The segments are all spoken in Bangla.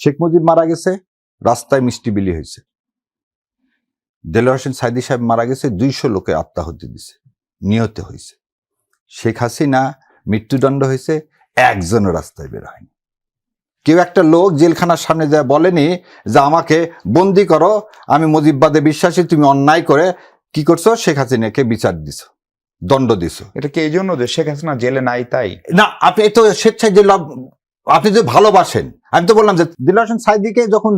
শেখ মুজিব মারা গেছে রাস্তায় মিষ্টি বিলি হয়েছে। দেলোয়ার হোসেন সাইদি সাহেব মারা গেছে দুইশো লোকে আত্মাহুতি দিছে নিহত হয়েছে। শেখ হাসিনা মৃত্যুদণ্ড হয়েছে একজনও রাস্তায় বের হয়নি। কেউ একটা লোক জেলখানার সামনে যায় বলেনি যে আমাকে বন্দি করো আমি মুজিববাদে বিশ্বাসী তুমি অন্যায় করে কি করছ? শেখ হাসিনাকে বিচার দিছো দণ্ড দিছো। এটা কি এই জন্য যে শেখ হাসিনা জেলে নাই তাই? না আপনি তো স্বেচ্ছায় যে লাভ আপনি যে ভালোবাসেন, আমি তো বললাম যে দিল হোসেন সাইদিকে যখন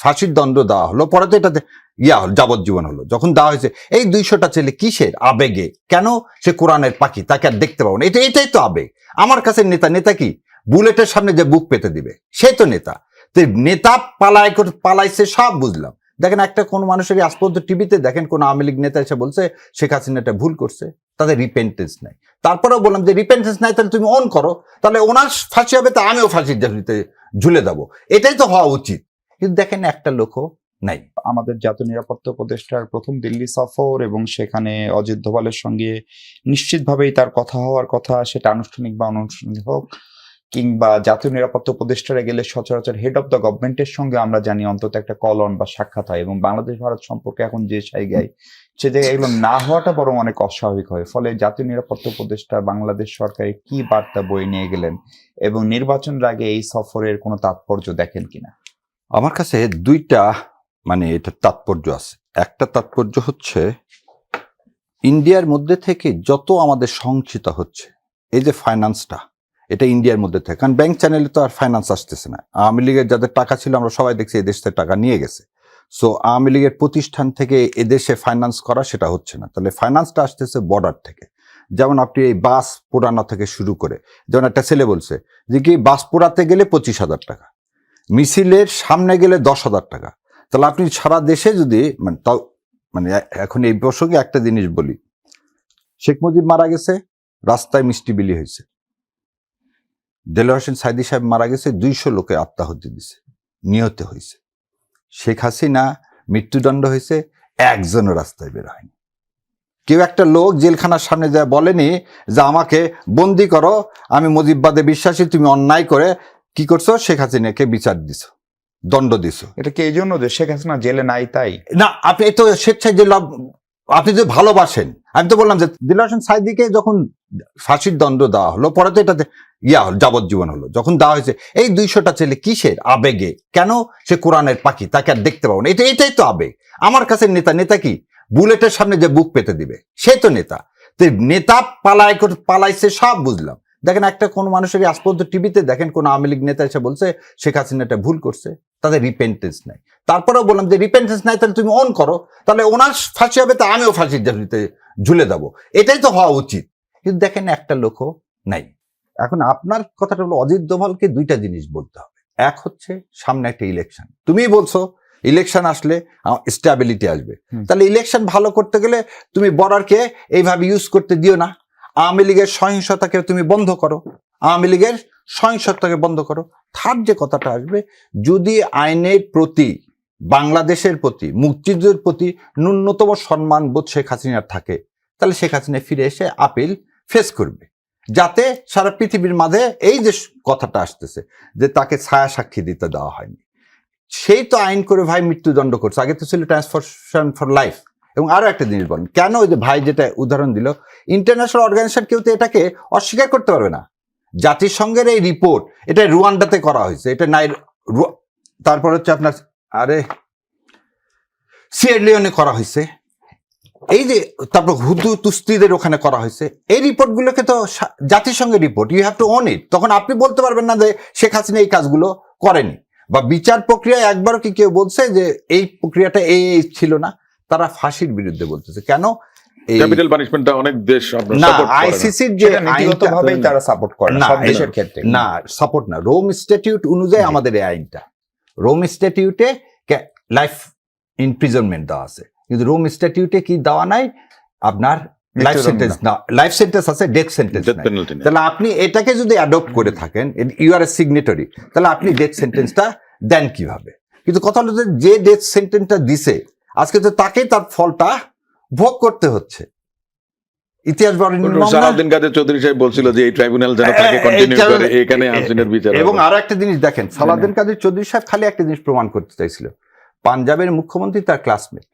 ফাঁসির দণ্ড দেওয়া হলো, পরে তো এটাতে ইয়া হলো, যাবজ্জীবন হলো, যখন দেওয়া হয়েছে, এই দুইশোটা ছেলে কিসের আবেগে? কেন সে কোরআনের পাখি? তাকে আর দেখতে পাবো না। এটা এটাই তো আবেগ। আমার কাছে নেতা নেতা কি? বুলেটের সামনে যে বুক পেতে দিবে, সে তো নেতা। তো নেতা পালায় পালাইছে, সব বুঝলাম। দেখেন একটা কোন মানুষের আজ পর্যন্ত টিভিতে দেখেন কোন আওয়ামী লীগ নেতা এসে বলছে, শেখ হাসিনা এটা ভুল করছে। তাদের রিপেন্টেন্স নাই। তারপরেও বললাম যে রিপেন্টেন্স নাই, তাহলে তুমি অন করো। তাহলে ওনার ফাঁসি হবে, তা আমিও ফাঁসির ঝুলিতে ঝুলে দেবো এটাই তো হওয়া উচিত। কিন্তু দেখেন একটা লোকও নাই। আমাদের জাতীয় নিরাপত্তা উপদেষ্টার প্রথম দিল্লি সফর এবং সেখানে অজিত ধোবালের সঙ্গে নিশ্চিতভাবেই তার কথা হওয়ার কথা, সেটা আনুষ্ঠানিক বা অনানুষ্ঠানিক হোক কিংবা জাতীয় নিরাপত্তা উপদেষ্টারা গেলে সচরাচর হেড অফ দ্য গভর্নমেন্টের সঙ্গে আমরা জানি অন্তত একটা কলন বা সাক্ষাৎ হয় এবং বাংলাদেশ ভারত সম্পর্কে এখন যে জায়গায় সে জায়গায় এগুলো না হওয়াটা বরং অনেক অস্বাভাবিক হয়। ফলে জাতীয় নিরাপত্তা উপদেষ্টা বাংলাদেশ সরকারে কি বার্তা বয়ে নিয়ে গেলেন এবং নির্বাচনের আগে এই সফরের কোনো তাৎপর্য দেখেন কিনা? আমার কাছে দুইটা মানে এটা তাৎপর্য আছে। একটা তাৎপর্য হচ্ছে, ইন্ডিয়ার মধ্যে থেকে যত আমাদের সংচিতা হচ্ছে, এই যে ফাইন্যান্সটা এটা ইন্ডিয়ার মধ্যে থাকে। কারণ ব্যাংক চ্যানেলে তো আর ফাইন্যান্স আসতেছে না। আওয়ামী লীগের যাদের টাকা ছিল, আমরা সবাই দেখছি এদেশ থেকে টাকা নিয়ে গেছে। সো আওয়ামী লীগের প্রতিষ্ঠান থেকে এদেশে ফাইন্যান্স করা সেটা হচ্ছে না। তাহলে ফাইন্যান্সটা আসতেছে বর্ডার থেকে। যেমন আপনি এই বাস পোড়ানো থেকে শুরু করে, যেমন একটা ছেলে বলছে যে কি, বাস পোড়াতে গেলে পঁচিশ হাজার টাকা, মিছিলের সামনে গেলে দশ হাজার টাকা। তাহলে আপনি সারা দেশে যদি মানে তাও মানে এখন এই প্রসঙ্গে একটা জিনিস বলি। শেখ মুজিব মারা গেছে, রাস্তায় মিষ্টি বিলি হয়েছে। দেলোয়ার হোসেন সাইদি সাহেব মারা গেছে দুইশো লোকে আত্মাহুতি দিছে নিহত হয়েছে। শেখ হাসিনা মৃত্যুদণ্ড হয়েছে একজনও রাস্তায় বের হয়নি। কেউ একটা লোক জেলখানার সামনে যায় বলেনি যে আমাকে বন্দি করো আমি মুজিববাদে বিশ্বাসী তুমি অন্যায় করে কি করছ? শেখ হাসিনাকে বিচার দিছো দণ্ড দিছো। এটা কি এই জন্য যে শেখ হাসিনা জেলে নাই তাই? না আপনি তো স্বেচ্ছায় যে লাভ আপনি যে ভালোবাসেন, আমি তো বললাম যে দিল হোসেন সাইদিকে যখন ফাঁসির দণ্ড দেওয়া হলো, পরে তো এটাতে ইয়া হলো, যাবজ্জীবন হলো। যখন দেওয়া হয়েছে, এই দুইশোটা ছেলে কিসের আবেগে? কেন সে কোরআনের পাখি, তাকে আর দেখতে পাবো না। এটা, এটাই তো আবেগ। আমার কাছে নেতা নেতা কি? বুলেটের সামনে যে বুক পেতে দিবে, সে তো নেতা। তো নেতা করে, পালাইছে সব বুঝলাম। দেখেন একটা কোন মানুষের আজ পর্যন্ত টিভিতে দেখেন, কোন আওয়ামী লীগ নেতা এসে বলছে, শেখ হাসিনা এটা ভুল করছে। তাদের রিপেন্টেন্স নাই। তারপরেও বললাম যে রিপেন্টেন্স নাই তাহলে তুমি অন করো। তাহলে ওনার ফাঁসি হবে তা আমিও ফাঁসির ঝুলিতে ঝুলে দেবো এটাই তো হওয়া উচিত। কিন্তু দেখেন একটা লোকও নাই। এখন আপনার কথাটা হলো অজিত দোভালকে দুইটা জিনিস বলতে হবে। এক হচ্ছে সামনে একটা ইলেকশন তুমি বলছো ইলেকশন আসলে স্টেবিলিটি আসবে। তাহলে ইলেকশন ভালো করতে গেলে তুমি বর্ডারকে এইভাবে ইউজ করতে দিও না। আওয়ামী লীগের সহিংসতাকে তুমি বন্ধ করো। আওয়ামী লীগের সহিংসতাকে বন্ধ করো। থার্ড যে কথাটা আসবে, যদি আইনের প্রতি, বাংলাদেশের প্রতি, মুক্তিযুদ্ধের প্রতি ন্যূনতম সম্মান বোধ শেখ হাসিনার থাকে, তাহলে শেখ হাসিনা ফিরে এসে আপিল ফেস করবে। যাতে সারা পৃথিবীর মাঝে এই যে কথাটা আসতেছে, যে তাকে ছায়া সাক্ষী দিতে দেওয়া হয়নি। সেই তো আইন করে ভাই মৃত্যুদণ্ড করছে। আগে তো ছিল ট্রান্সফারশন ফর লাইফ। এবং আরও একটা জিনিস বলেন, কেন ওই যে ভাই যেটা উদাহরণ দিল, ইন্টারন্যাশনাল অর্গানাইজেশন কেউ তো এটাকে অস্বীকার করতে পারবে না। জাতিসংঘের এই রিপোর্ট এটা রুয়ান্ডাতে করা হয়েছে। এটা নাই তারপর হচ্ছে আপনার, আরে সিয়ারলিওনে করা হয়েছে। এই যে, তারপর হুদু তুস্তিদের ওখানে করা হয়েছে। এই রিপোর্টগুলোকে তো জাতিসংঘের report you have to own it তখন আপনি বলতে পারবেন না যে শেখ হাসিনা এই কাজগুলো করেনি। বা বিচার প্রক্রিয়ায় একবারও কি কেউ বলছে যে এই প্রক্রিয়াটা এই ছিল না? তারা ফাঁসির বিরুদ্ধে বলতেছে। কেন? ক্যাপিটাল পানিশমেন্টটা অনেক দেশ না support করে না। আইসিসির যে নীতিগতভাবেই তারা সাপোর্ট করে না সব দেশের ক্ষেত্রে। না সাপোর্ট না। রোম স্ট্যাটিউট অনুযায়ী আমাদের এই আইনটা। রোম স্ট্যাটিউটে লাইফ ইনপ্রিজনমেন্ট দেওয়া আছে। কিন্তু রোম স্ট্যাটিউটে কি দেওয়া নাই? আপনার লাইফ সেন্টেন্স না। লাইফ সেন্টেন্স আছে ডেথ সেন্টেন্স। তাহলে আপনি এটাকে যদি অ্যাডপ্ট করে থাকেন ইউ আর এ সিগনেটরি তাহলে আপনি ডেথ সেন্টেন্সটা দেন কীভাবে? কিন্তু কথা হলো যে যে ডেথ সেন্টেন্সটা দিছে আজকে তো তাকেই তার ফলটা ভোগ করতে হচ্ছে। ইতিহাস সালাউদ্দিন কাদের চৌধুরী সাহেব বলছিল যে এই ট্রাইব্যুনাল যেন তাকে কন্টিনিউ করে এখানে হাসিনের বিচার এবং। আরও একটা জিনিস দেখেন সালাউদ্দিন কাদের চৌধুরী সাহেব খালি একটা জিনিস প্রমাণ করতে চাইছিল। পাঞ্জাবের মুখ্যমন্ত্রী তার ক্লাসমেট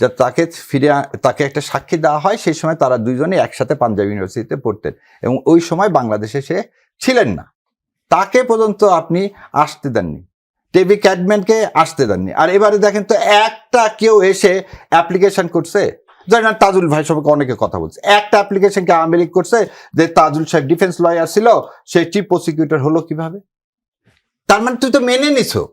যা তাকে ফিরে তাকে একটা সাক্ষী দেওয়া হয় সেই সময় তারা দুইজনে একসাথে পাঞ্জাব ইউনিভার্সিটিতে পড়তেন এবং ওই সময় বাংলাদেশে সে ছিলেন না। তাকে পর্যন্ত আপনি আসতে দেননি। টেবি ক্যাডম্যানকে আসতে দেননি। আর এবারে দেখেন তো একটা কেউ এসে অ্যাপ্লিকেশন করছে। জানেন তাজুল ভাই সবাইকে অনেকে কথা বলছে। একটা অ্যাপ্লিকেশনকে আওয়ামী লীগ করছে, যে তাজুল সাহেব ডিফেন্স লয়ার ছিল, সে চিফ প্রসিকিউটর হলো কীভাবে? তার মানে তুই তো মেনে নিছো।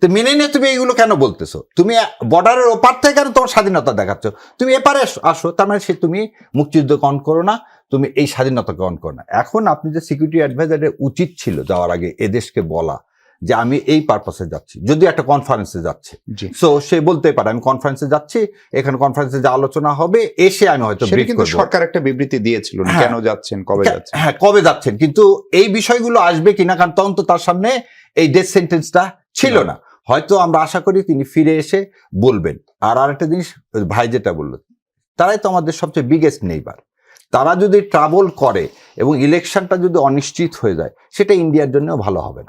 তো মেনে নিয়ে তুমি এইগুলো কেন বলতেছো? তুমি বর্ডারের ওপার থেকে কেন তোমার স্বাধীনতা দেখাচ্ছ? তুমি এপারে আসো- তার মানে সে তুমি মুক্তিযুদ্ধ কন করো না, তুমি এই স্বাধীনতাকে অন করো না। এখন আপনি যে সিকিউরিটি অ্যাডভাইজারের উচিত ছিল যাওয়ার আগে এদেশকে বলা যে আমি এই পারপাসে যাচ্ছি। যদি একটা কনফারেন্সে যাচ্ছে। সো সে বলতে পারে আমি কনফারেন্সে যাচ্ছি এখানে কনফারেন্সে যে আলোচনা হবে এসে আমি হয়তো কিন্তু সরকার একটা বিবৃতি দিয়েছিল হ্যাঁ। কেন যাচ্ছেন কবে যাচ্ছেন? হ্যাঁ কবে যাচ্ছেন? কিন্তু এই বিষয়গুলো আসবে কিনা কারণ তখন তো তার সামনে এই ডেথ সেন্টেন্সটা ছিল না। হয়তো আমরা আশা করি তিনি ফিরে এসে বলবেন। আর আরেকটা জিনিস ভাই যেটা বলল তারাই তো আমাদের সবচেয়ে বিগেস্ট নেইবার তারা যদি ট্রাভেল করে এবং ইলেকশনটা যদি অনিশ্চিত হয়ে যায় সেটা ইন্ডিয়ার জন্যও ভালো হবে না।